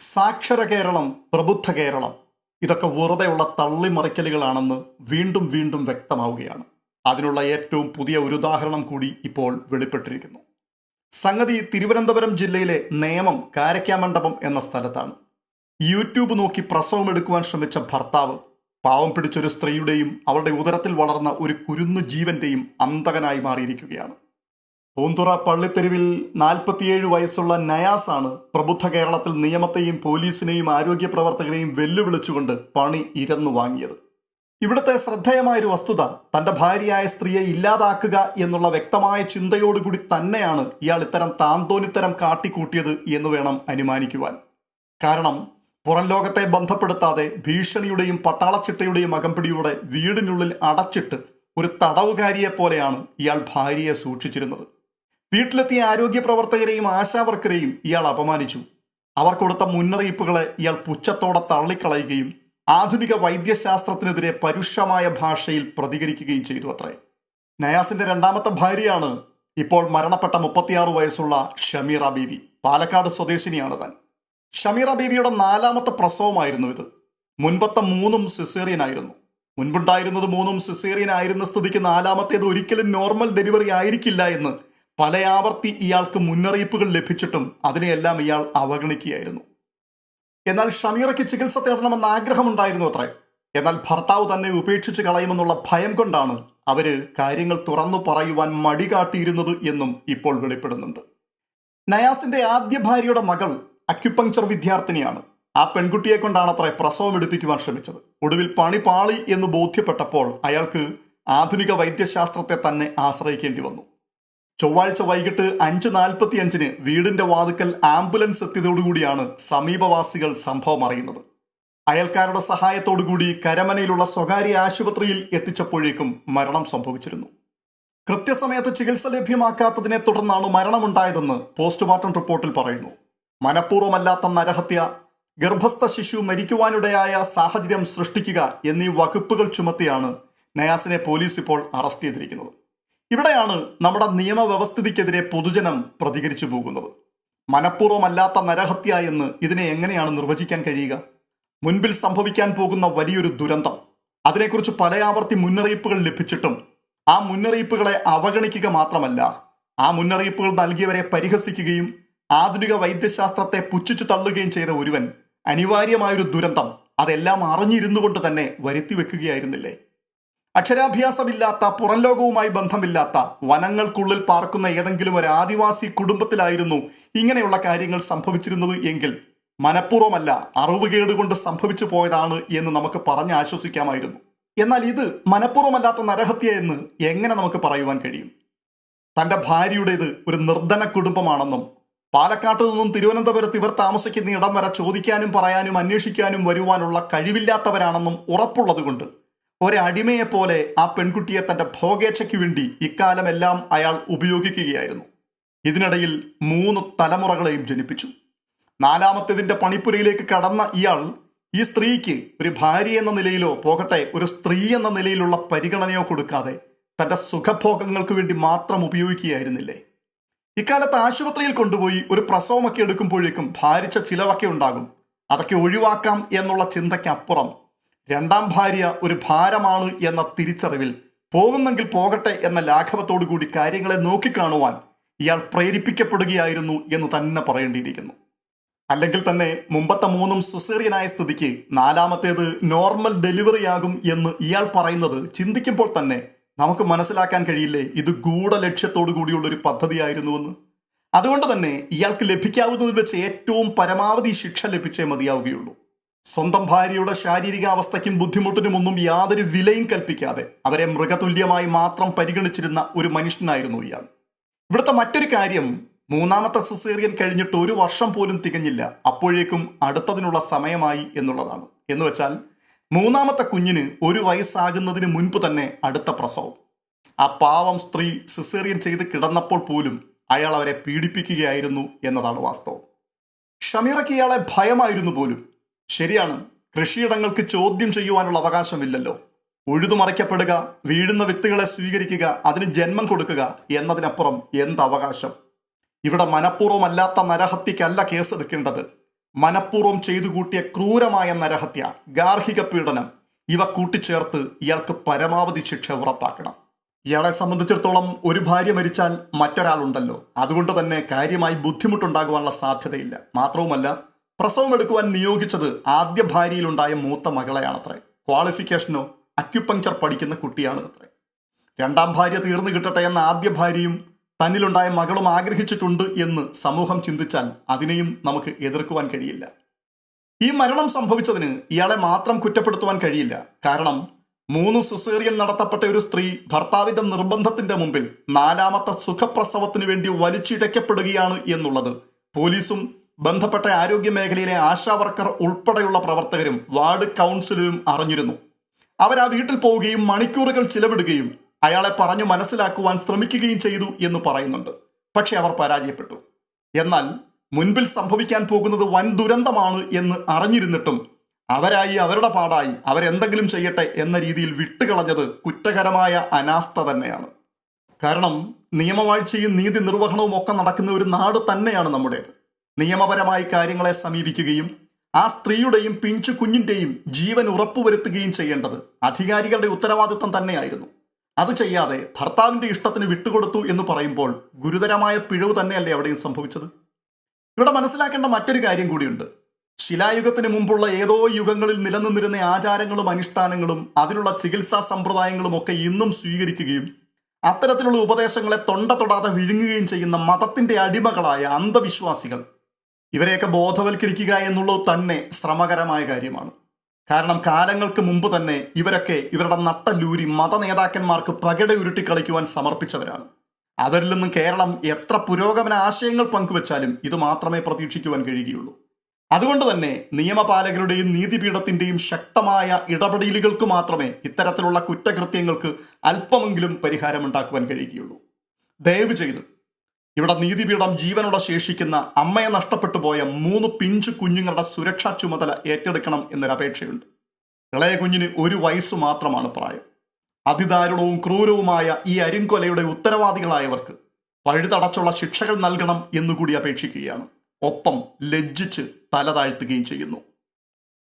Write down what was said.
സാക്ഷര കേരളം പ്രബുദ്ധ കേരളം ഇതൊക്കെ വെറുതെയുള്ള തള്ളിമറിക്കലുകളാണെന്ന് വീണ്ടും വീണ്ടും വ്യക്തമാവുകയാണ്. അതിനുള്ള ഏറ്റവും പുതിയ ഒരു ഉദാഹരണം കൂടി ഇപ്പോൾ വെളിപ്പെട്ടിരിക്കുന്നു. സംഗതി തിരുവനന്തപുരം ജില്ലയിലെ നേമം കാരക്കാമണ്ഡപം എന്ന സ്ഥലത്താണ്. യൂട്യൂബ് നോക്കി പ്രസവം എടുക്കുവാൻ ശ്രമിച്ച ഭർത്താവ് പാവം പിടിച്ചൊരു സ്ത്രീയുടെയും അവളുടെ ഉദരത്തിൽ വളർന്ന ഒരു കുരുന്നു ജീവന്റെയും അന്തകനായി മാറിയിരിക്കുകയാണ്. പൂന്തുറ പള്ളിത്തെരുവിൽ നാൽപ്പത്തിയേഴ് വയസ്സുള്ള നയാസാണ് പ്രബുദ്ധ കേരളത്തിൽ നിയമത്തെയും പോലീസിനെയും ആരോഗ്യ പ്രവർത്തകരെയും വെല്ലുവിളിച്ചുകൊണ്ട് പണി ഇരന്നു വാങ്ങിയത്. ഇവിടുത്തെ ശ്രദ്ധേയമായൊരു വസ്തുത തന്റെ ഭാര്യയായ സ്ത്രീയെ ഇല്ലാതാക്കുക എന്നുള്ള വ്യക്തമായ ചിന്തയോടുകൂടി തന്നെയാണ് ഇയാൾ ഇത്തരം താന്തോന്നിത്തരം കാട്ടിക്കൂട്ടിയത് എന്ന് വേണം അനുമാനിക്കുവാൻ. കാരണം പുറം ലോകത്തെ ബന്ധപ്പെടുത്താതെ ഭീഷണിയുടെയും പട്ടാളച്ചിട്ടയുടെയും അകമ്പടിയോടെ വീടിനുള്ളിൽ അടച്ചിട്ട് ഒരു തടവുകാരിയെ പോലെയാണ് ഇയാൾ ഭാര്യയെ സൂക്ഷിച്ചിരുന്നത്. വീട്ടിലെത്തിയ ആരോഗ്യ പ്രവർത്തകരെയും ആശാവർക്കരെയും ഇയാൾ അപമാനിച്ചു. അവർ കൊടുത്ത മുന്നറിയിപ്പുകളെ ഇയാൾ പുച്ഛത്തോടെ തള്ളിക്കളയുകയും ആധുനിക വൈദ്യശാസ്ത്രത്തിനെതിരെ പരുഷമായ ഭാഷയിൽ പ്രതികരിക്കുകയും ചെയ്തു അത്രേ. നയാസിന്റെ രണ്ടാമത്തെ ഭാര്യയാണ് ഇപ്പോൾ മരണപ്പെട്ട മുപ്പത്തിയാറ് വയസ്സുള്ള ഷമീറ ബീവി. പാലക്കാട് സ്വദേശിനിയാണ് താൻ. ഷമീറ ബീവിയുടെ നാലാമത്തെ പ്രസവമായിരുന്നു ഇത്. മുൻപത്തെ മൂന്നും സിസേറിയൻ ആയിരുന്നു മുൻപുണ്ടായിരുന്നത് മൂന്നും സിസേറിയൻ ആയിരുന്ന സ്ഥിതിക്ക് നാലാമത്തേത് ഒരിക്കലും നോർമൽ ഡെലിവറി ആയിരിക്കില്ല എന്ന് പലയാവർത്തി ഇയാൾക്ക് മുന്നറിയിപ്പുകൾ ലഭിച്ചിട്ടും അതിനെയെല്ലാം ഇയാൾ അവഗണിക്കുകയായിരുന്നു. എന്നാൽ ഷമീറയ്ക്ക് ചികിത്സ തേടണമെന്ന ആഗ്രഹമുണ്ടായിരുന്നു അത്രേ. എന്നാൽ ഭർത്താവ് തന്നെ ഉപേക്ഷിച്ച് കളയുമെന്നുള്ള ഭയം കൊണ്ടാണ് അവർ കാര്യങ്ങൾ തുറന്നു പറയുവാൻ മടി കാട്ടിയിരുന്നത് എന്നും ഇപ്പോൾ വെളിപ്പെടുന്നുണ്ട്. നയാസിന്റെ ആദ്യ ഭാര്യയുടെ മകൾ അക്യുപങ്ചർ വിദ്യാർത്ഥിനിയാണ്. ആ പെൺകുട്ടിയെ കൊണ്ടാണ് അത്ര പ്രസവം എടുപ്പിക്കുവാൻ ശ്രമിച്ചത്. ഒടുവിൽ പണി പാളി എന്ന് ബോധ്യപ്പെട്ടപ്പോൾ അയാൾക്ക് ആധുനിക വൈദ്യശാസ്ത്രത്തെ തന്നെ ആശ്രയിക്കേണ്ടി വന്നു. ചൊവ്വാഴ്ച വൈകിട്ട് അഞ്ച് നാൽപ്പത്തി അഞ്ചിന് വീടിന്റെ വാതുക്കൽ ആംബുലൻസ് എത്തിയതോടുകൂടിയാണ് സമീപവാസികൾ സംഭവം അറിയുന്നത്. അയൽക്കാരുടെ സഹായത്തോടുകൂടി കരമനയിലുള്ള സ്വകാര്യ ആശുപത്രിയിൽ എത്തിച്ചപ്പോഴേക്കും മരണം സംഭവിച്ചിരുന്നു. കൃത്യസമയത്ത് ചികിത്സ ലഭ്യമാക്കാത്തതിനെ തുടർന്നാണ് മരണമുണ്ടായതെന്ന് പോസ്റ്റ്മോർട്ടം റിപ്പോർട്ടിൽ പറയുന്നു. മനഃപൂർവമല്ലാത്ത നരഹത്യ ഗർഭസ്ഥ ശിശു മരിക്കുവാനിടയായ സാഹചര്യം സൃഷ്ടിക്കുക എന്നീ വകുപ്പുകൾ ചുമത്തിയാണ് നയാസിനെ പോലീസ് ഇപ്പോൾ അറസ്റ്റ് ചെയ്തിരിക്കുന്നത്. ഇവിടെയാണ് നമ്മുടെ നിയമവ്യവസ്ഥിതിക്കെതിരെ പൊതുജനം പ്രതികരിച്ചു പോകുന്നത്. മനഃപൂർവമല്ലാത്ത നരഹത്യ എന്ന് ഇതിനെ എങ്ങനെയാണ് നിർവചിക്കാൻ കഴിയുക? മുൻപിൽ സംഭവിക്കാൻ പോകുന്ന വലിയൊരു ദുരന്തം. അതിനെക്കുറിച്ച് പല ആവർത്തി മുന്നറിയിപ്പുകൾ ലഭിച്ചിട്ടും ആ മുന്നറിയിപ്പുകളെ അവഗണിക്കുക മാത്രമല്ല ആ മുന്നറിയിപ്പുകൾ നൽകിയവരെ പരിഹസിക്കുകയും ആധുനിക വൈദ്യശാസ്ത്രത്തെ പുച്ഛിച്ചു തള്ളുകയും ചെയ്ത ഒരുവൻ അനിവാര്യമായൊരു ദുരന്തം അതെല്ലാം അറിഞ്ഞിരുന്നു കൊണ്ട് തന്നെ വരുത്തി വെക്കുകയായിരുന്നില്ലേ? അക്ഷരാഭ്യാസമില്ലാത്ത പുറം ലോകവുമായി ബന്ധമില്ലാത്ത വനങ്ങൾക്കുള്ളിൽ പാർക്കുന്ന ഏതെങ്കിലും ഒരു ആദിവാസി കുടുംബത്തിലായിരുന്നു ഇങ്ങനെയുള്ള കാര്യങ്ങൾ സംഭവിച്ചിരുന്നത് എങ്കിൽ മനഃപൂർവമല്ല അറിവുകേട് കൊണ്ട് സംഭവിച്ചു പോയതാണ് എന്ന് നമുക്ക് പറഞ്ഞ് ആശ്വസിക്കാമായിരുന്നു. എന്നാൽ ഇത് മനഃപൂർവമല്ലാത്ത നരഹത്യ എന്ന് എങ്ങനെ നമുക്ക് പറയുവാൻ കഴിയും? തന്റെ ഭാര്യയുടേത് ഒരു നിർധന കുടുംബമാണെന്നും പാലക്കാട്ട് നിന്നും തിരുവനന്തപുരത്ത് ഇവർ താമസിക്കുന്ന ഇടം വരെ ചോദിക്കാനും പറയാനും അന്വേഷിക്കാനും വരുവാനുള്ള കഴിവില്ലാത്തവരാണെന്നും ഉറപ്പുള്ളതുകൊണ്ട് ഒരടിമയെ പോലെ ആ പെൺകുട്ടിയെ തന്റെ ഭോഗേച്ഛയ്ക്ക് വേണ്ടി ഇക്കാലമെല്ലാം അയാൾ ഉപയോഗിക്കുകയായിരുന്നു. ഇതിനിടയിൽ മൂന്ന് തലമുറകളെയും ജനിപ്പിച്ചു. നാലാമത്തേതിന്റെ പണിപ്പുരയിലേക്ക് കടന്ന ഇയാൾ ഈ സ്ത്രീക്ക് ഒരു ഭാര്യ എന്ന നിലയിലോ പോകട്ടെ ഒരു സ്ത്രീ എന്ന നിലയിലുള്ള പരിഗണനയോ കൊടുക്കാതെ തന്റെ സുഖഭോഗങ്ങൾക്ക് വേണ്ടി മാത്രം ഉപയോഗിക്കുകയായിരുന്നില്ലേ? ഇക്കാലത്ത് ആശുപത്രിയിൽ കൊണ്ടുപോയി ഒരു പ്രസവമൊക്കെ എടുക്കുമ്പോഴേക്കും ഭാരിച്ച ചിലവൊക്കെ ഉണ്ടാകും. അതൊക്കെ ഒഴിവാക്കാം എന്നുള്ള ചിന്തയ്ക്കപ്പുറം രണ്ടാം ഭാര്യ ഒരു ഭാരമാണ് എന്ന തിരിച്ചറിവിൽ പോകുന്നെങ്കിൽ പോകട്ടെ എന്ന ലാഘവത്തോടു കൂടി കാര്യങ്ങളെ നോക്കിക്കാണുവാൻ ഇയാൾ പ്രേരിപ്പിക്കപ്പെടുകയായിരുന്നു എന്ന് തന്നെ പറയേണ്ടിയിരിക്കുന്നു. അല്ലെങ്കിൽ തന്നെ മുമ്പത്തെ മൂന്നും സുസേറിയനായ സ്ഥിതിക്ക് നാലാമത്തേത് നോർമൽ ഡെലിവറി ആകും എന്ന് ഇയാൾ പറയുന്നത് ചിന്തിക്കുമ്പോൾ തന്നെ നമുക്ക് മനസ്സിലാക്കാൻ കഴിയില്ലേ? ഇത് ഗൂഢലക്ഷ്യത്തോടു കൂടിയുള്ള ഒരു പദ്ധതിയായിരുന്നുവെന്ന് അതുകൊണ്ട് തന്നെ ഇയാൾക്ക് ലഭിക്കാവുന്നതിൽ വെച്ച് ഏറ്റവും പരമാവധി ശിക്ഷ ലഭിച്ചേ മതിയാവുകയുള്ളൂ. സ്വന്തം ഭാര്യയുടെ ശാരീരികാവസ്ഥയ്ക്കും ബുദ്ധിമുട്ടിനും ഒന്നും യാതൊരു വിലയും കൽപ്പിക്കാതെ അവരെ മൃഗതുല്യമായി മാത്രം പരിഗണിച്ചിരുന്ന ഒരു മനുഷ്യനായിരുന്നു ഇയാൾ. ഇവിടുത്തെ മറ്റൊരു കാര്യം മൂന്നാമത്തെ സിസേറിയൻ കഴിഞ്ഞിട്ട് ഒരു വർഷം പോലും തികഞ്ഞില്ല. അപ്പോഴേക്കും അടുത്തതിനുള്ള സമയമായി എന്നുള്ളതാണ്. എന്ന് വെച്ചാൽ മൂന്നാമത്തെ കുഞ്ഞിന് ഒരു വയസ്സാകുന്നതിന് മുൻപ് തന്നെ അടുത്ത പ്രസവം. ആ പാവം സ്ത്രീ സിസേറിയൻ ചെയ്ത് കിടന്നപ്പോൾ പോലും അയാൾ അവരെ പീഡിപ്പിക്കുകയായിരുന്നു എന്നതാണ് വാസ്തവം. ഷമീറയ്ക്ക് ഇയാളെ ഭയമായിരുന്നു പോലും. ശരിയാണ്. കൃഷിയിടങ്ങൾക്ക് ചോദ്യം ചെയ്യുവാനുള്ള അവകാശമില്ലല്ലോ. ഉഴുതുമറിക്കപ്പെടുക വീഴുന്ന വ്യക്തികളെ സ്വീകരിക്കുക അതിന് ജന്മം കൊടുക്കുക എന്നതിനപ്പുറം എന്ത് അവകാശം ഇവിടെ മനഃപൂർവമല്ലാത്ത നരഹത്യക്കല്ല കേസെടുക്കേണ്ടത് മനഃപൂർവം ചെയ്തു കൂട്ടിയ ക്രൂരമായ നരഹത്യ ഗാർഹിക പീഡനം ഇവ കൂട്ടിച്ചേർത്ത് ഇയാൾക്ക് പരമാവധി ശിക്ഷ ഉറപ്പാക്കണം. ഇയാളെ സംബന്ധിച്ചിടത്തോളം ഒരു ഭാര്യ മരിച്ചാൽ മറ്റൊരാളുണ്ടല്ലോ. അതുകൊണ്ട് തന്നെ കാര്യമായി ബുദ്ധിമുട്ടുണ്ടാകുവാനുള്ള സാധ്യതയില്ല. മാത്രവുമല്ല പ്രസവം എടുക്കുവാൻ നിയോഗിച്ചത് ആദ്യ ഭാര്യയിലുണ്ടായ മൂത്ത മകളെയാണത്രേ. ക്വാളിഫിക്കേഷനോ അക്യുപങ്ചർ പഠിക്കുന്ന കുട്ടിയാണ് അത്ര രണ്ടാം ഭാര്യ തീർന്നു കിട്ടട്ടെ എന്ന ആദ്യ ഭാര്യയും തന്നിലുണ്ടായ മകളും ആഗ്രഹിച്ചിട്ടുണ്ട് എന്ന് സമൂഹം ചിന്തിച്ചാൽ അതിനെയും നമുക്ക് എതിർക്കുവാൻ കഴിയില്ല. ഈ മരണം സംഭവിച്ചതിന് ഇയാളെ മാത്രം കുറ്റപ്പെടുത്തുവാൻ കഴിയില്ല. കാരണം മൂന്ന് സിസേറിയൻ നടത്തപ്പെട്ട ഒരു സ്ത്രീ ഭർത്താവിന്റെ നിർബന്ധത്തിന്റെ മുമ്പിൽ നാലാമത്തെ സുഖപ്രസവത്തിന് വേണ്ടി വലിച്ചിഴക്കപ്പെടുകയാണ് എന്നുള്ളത് പോലീസും ബന്ധപ്പെട്ട ആരോഗ്യ മേഖലയിലെ ആശാ വർക്കർ ഉൾപ്പെടെയുള്ള പ്രവർത്തകരും വാർഡ് കൗൺസിലും അറിഞ്ഞിരുന്നു. അവർ ആ വീട്ടിൽ പോവുകയും മണിക്കൂറുകൾ ചിലവിടുകയും അയാളെ പറഞ്ഞു മനസ്സിലാക്കുവാൻ ശ്രമിക്കുകയും ചെയ്തു എന്ന് പറയുന്നുണ്ട്. പക്ഷെ അവർ പരാജയപ്പെട്ടു. എന്നാൽ മുൻപിൽ സംഭവിക്കാൻ പോകുന്നത് വൻ ദുരന്തമാണ് എന്ന് അറിഞ്ഞിരുന്നിട്ടും അവരായി അവരുടെ പാടായി അവരെന്തെങ്കിലും ചെയ്യട്ടെ എന്ന രീതിയിൽ വിട്ടുകളഞ്ഞത് കുറ്റകരമായ അനാസ്ഥ തന്നെയാണ്. കാരണം നിയമവാഴ്ചയും നീതി നിർവഹണവും ഒക്കെ നടക്കുന്ന ഒരു നാട് തന്നെയാണ് നമ്മുടേത്. നിയമപരമായി കാര്യങ്ങളെ സമീപിക്കുകയും ആ സ്ത്രീയുടെയും പിഞ്ചു കുഞ്ഞിന്റെയും ജീവൻ ഉറപ്പുവരുത്തുകയും ചെയ്യേണ്ടത് അധികാരികളുടെ ഉത്തരവാദിത്തം തന്നെയായിരുന്നു. അത് ചെയ്യാതെ ഭർത്താവിന്റെ ഇഷ്ടത്തിന് വിട്ടുകൊടുത്തു എന്ന് പറയുമ്പോൾ ഗുരുതരമായ പിഴവ് തന്നെയല്ലേ അവിടെയും സംഭവിച്ചത്? ഇവിടെ മനസ്സിലാക്കേണ്ട മറ്റൊരു കാര്യം കൂടിയുണ്ട്. ശിലായുഗത്തിന് മുമ്പുള്ള ഏതോ യുഗങ്ങളിൽ നിലനിന്നിരുന്ന ആചാരങ്ങളും അനുഷ്ഠാനങ്ങളും അതിലുള്ള ചികിത്സാ സമ്പ്രദായങ്ങളും ഒക്കെ ഇന്നും സ്വീകരിക്കുകയും അത്തരത്തിലുള്ള ഉപദേശങ്ങളെ തൊണ്ട തൊടാതെ വിഴുങ്ങുകയും ചെയ്യുന്ന മതത്തിന്റെ അടിമകളായ അന്ധവിശ്വാസികൾ ഇവരെയൊക്കെ ബോധവൽക്കരിക്കുക എന്നുള്ളത് തന്നെ ശ്രമകരമായ കാര്യമാണ്. കാരണം കാലങ്ങൾക്ക് മുമ്പ് തന്നെ ഇവരൊക്കെ ഇവരുടെ നട്ടല്ലൂരി മത നേതാക്കന്മാർക്ക് പകട ഉരുട്ടി കളിക്കുവാൻ സമർപ്പിച്ചവരാണ്. അവരിൽ നിന്നും കേരളം എത്ര പുരോഗമന ആശയങ്ങൾ പങ്കുവച്ചാലും ഇത് മാത്രമേ പ്രതീക്ഷിക്കുവാൻ കഴിയുകയുള്ളൂ. അതുകൊണ്ട് തന്നെ നിയമപാലകരുടെയും നീതിപീഠത്തിന്റെയും ശക്തമായ ഇടപെടലുകൾക്ക് മാത്രമേ ഇത്തരത്തിലുള്ള കുറ്റകൃത്യങ്ങൾക്ക് അല്പമെങ്കിലും പരിഹാരമുണ്ടാക്കുവാൻ കഴിയുകയുള്ളൂ. ദയവ് ചെയ്ത് ഇവിടെ നീതിപീഠം ജീവനോടെ ശേഷിക്കുന്ന അമ്മയെ നഷ്ടപ്പെട്ടു പോയ മൂന്ന് പിഞ്ചു കുഞ്ഞുങ്ങളുടെ സുരക്ഷാ ചുമതല ഏറ്റെടുക്കണം എന്നൊരു അപേക്ഷയുണ്ട്. ഇളയ കുഞ്ഞിന് ഒരു വയസ്സു മാത്രമാണ് പ്രായം. അതിദാരുണവും ക്രൂരവുമായ ഈ അരിങ്കൊലയുടെ ഉത്തരവാദികളായവർക്ക് പഴുതടച്ചുള്ള ശിക്ഷകൾ നൽകണം എന്നുകൂടി അപേക്ഷിക്കുകയാണ്. ഒപ്പം ലജ്ജിച്ച് തല താഴ്ത്തുകയും ചെയ്യുന്നു.